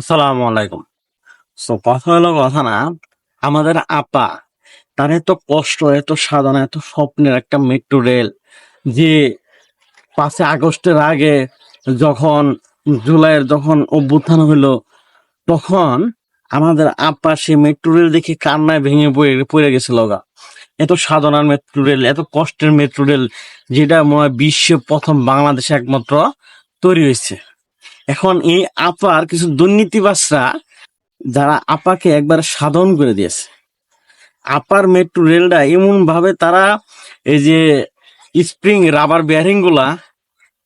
আসসালামু আলাইকুম। সো কথা হলো কথা না, আমাদের আপা, তার এত কষ্ট, এত সাধনা, এত স্বপ্নের একটা মেট্রো রেল যে পাঁচে আগস্টের আগে যখন জুলাইয়ের যখন অভ্যুত্থান হলো তখন আমাদের আপা সেই মেট্রো রেল দেখে কান্নায় ভেঙে পড়ে পড়ে গেছিল গা এত সাধনার মেট্রো রেল, এত কষ্টের মেট্রো রেল, যেটা মনে হয় বিশ্বে প্রথম বাংলাদেশে একমাত্র তৈরি হয়েছে। এখন এই আপার কিছু দুর্নীতিবাসরা যারা আপাকে একবার সাধন করে দিয়েছে। আপার মেট্রো রেলটা এমন ভাবে তারা এই যে স্প্রিং রাবার বেয়ারিংগুলা,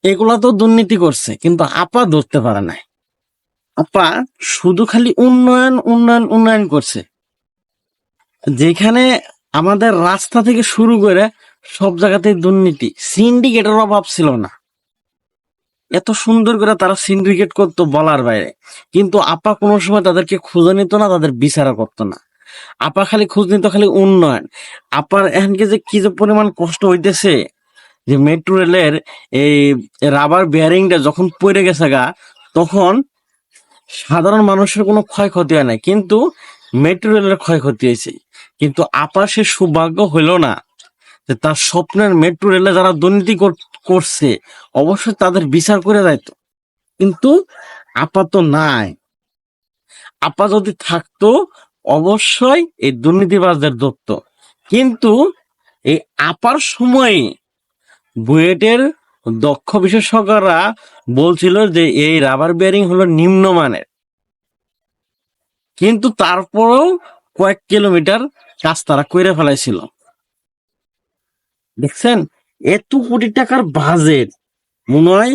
এগুলা তো দুর্নীতি করছে, কিন্তু আপা ধরতে পারে নাই। আপা শুধু খালি উন্নয়ন উন্নয়ন উন্নয়ন করছে। যেখানে আমাদের রাস্তা থেকে শুরু করে সব জায়গাতে দুর্নীতি সিন্ডিকেটের অভাব ছিল না। এত সুন্দর করে তারা সিন্ডিকেট করতো বলার বাইরে। কিন্তু আপা কোনো সময় তাদেরকে খুঁজে নিত না, তাদের বিচারা করতো না। আপা খালি খোঁজ নিত খালি উন্নয়ন। আপার এখানকে যে কি যে পরিমাণ কষ্ট হইতেছে, যে মেট্রো রেলের এই রাবার বেয়ারিংটা যখন পড়ে গেছে গা, তখন সাধারণ মানুষের কোনো ক্ষয়ক্ষতি হয় না কিন্তু মেট্রো রেলের ক্ষয়ক্ষতি হয়েছে। কিন্তু আপার সে সৌভাগ্য হইল না যে তার স্বপ্নের মেট্রো রেলে যারা দুর্নীতি করছে, অবশ্যই তাদের বিচার করে যাইতো কিন্তু আপা তো নাই। আপা যদি থাকতো, অবশ্যই এই দুর্নীতিবাজদের ধরত। কিন্তু এই আপার সময়ে বুয়েটের দক্ষ বিশেষজ্ঞরা বলছিল যে এই রাবার বেয়ারিং হলো নিম্নমানের। কিন্তু তারপরেও কয়েক কিলোমিটার কাজ তারা করে ফেলাইছিল। দেখছেন? এত কোটি টাকার বাজেট মনে হয়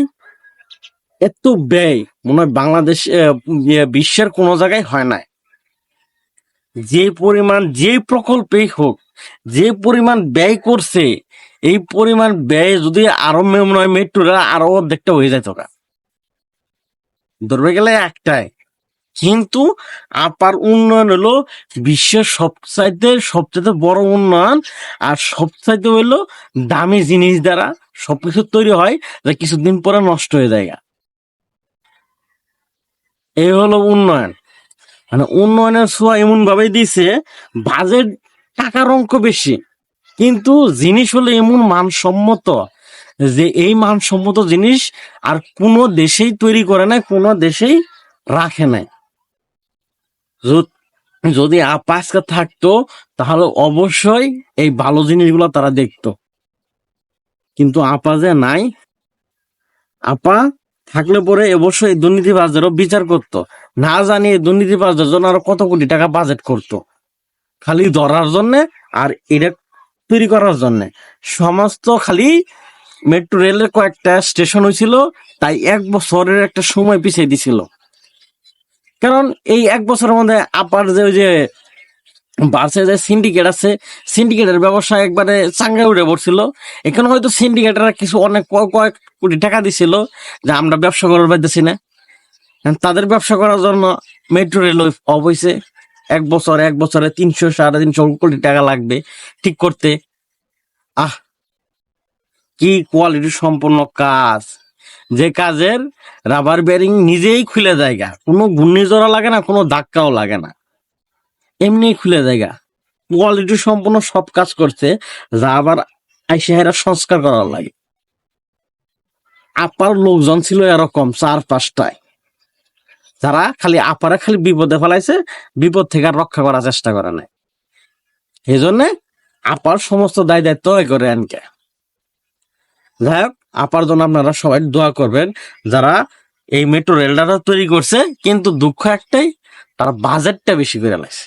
এত ব্যয় মনে হয় বাংলাদেশ বিশ্বের কোনো জায়গায় হয় না যে পরিমাণ, যে প্রকল্পেই হোক, যে পরিমাণ ব্যয় করছে, এই পরিমাণ ব্যয় যদি আরও মনে হয় মেট্রোটা আরও অর্ধেকটা হয়ে যেত গা। ধরবে গেলে একটাই কিন্তু আপার উন্নয়ন হলো বিশ্বের সবচাইতে সবচাইতে বড় উন্নয়ন আর সবচাইতে হলো দামি জিনিস দ্বারা সবকিছু তৈরি হয় যা কিছুদিন পরে নষ্ট হয়ে যায়। এই হলো উন্নয়ন মানে উন্নয়নের ছোঁয়া এমন ভাবে দিছে, বাজেট টাকার অঙ্ক বেশি, কিন্তু জিনিস হলো এমন মানসম্মত যে এই মানসম্মত জিনিস আর কোনো দেশেই তৈরি করে না কোনো দেশেই রাখে নাই যদি আপা আজকে থাকতো, তাহলে অবশ্যই এই ভালো জিনিসগুলো তারা দেখতো। কিন্তু আপা যে নাই, আপা থাকলে পরে অবশ্যই দুর্নীতিবাজদেরও বিচার করতো। না জানি দুর্নীতিবাজদের জন্য আরও কত কোটি টাকা বাজেট করতো। খালি ধরার জন্য আর এটা তৈরি করার জন্য। সমস্ত খালি মেট্রো রেলের কয়েকটা স্টেশন হয়েছিল তাই এক বছরের একটা সময় পিছিয়ে দিছিল। কারণ এই এক বছরের মধ্যে আপার যে ওই যে বাসে যে সিন্ডিকেট আছে সিন্ডিকেটের ব্যবসা একবারে চাঙ্গা উঠে পড়ছিল। এখানে হয়তো সিন্ডিকেটের কিছু অনেক কয়েক কোটি টাকা দিছিল যে আমরা ব্যবসা করার পাইতেছি না। তাদের ব্যবসা করার জন্য মেট্রো রেল অবশ্যই এক বছর, এক বছরে তিনশো, সাড়ে তিনশো কোটি টাকা লাগবে ঠিক করতে। আহ, কি কোয়ালিটি সম্পন্ন কাজ। যে কাজের রাবার বেয়ারিং নিজেই খুলে জায়গা কোনো ঘূর্ণিঝড় লাগে না, কোনো ধাক্কাও লাগে না। এমনি খুলে জায়গা কোয়ালিটি সম্পূর্ণ সব কাজ করছে, যা আবার আইসে হেরা সংস্কার করার লাগে। আপার লোকজন ছিল এরকম চার পাঁচটায়। যারা খালি আপারে খালি বিপদে ফেলাইছে, বিপদ থেকে আর রক্ষা করার চেষ্টা করে নাই। এই জন্যে আপার সমস্ত দায় দায়িত্ব করে আনকে। যাই হোক আপার জন্য আপনারা সবাই দোয়া করবেন, যারা এই মেট্রো রেলটা তৈরি করছে, কিন্তু দুঃখ একটাই, তারা বাজেটটা বেশি করে লাগছে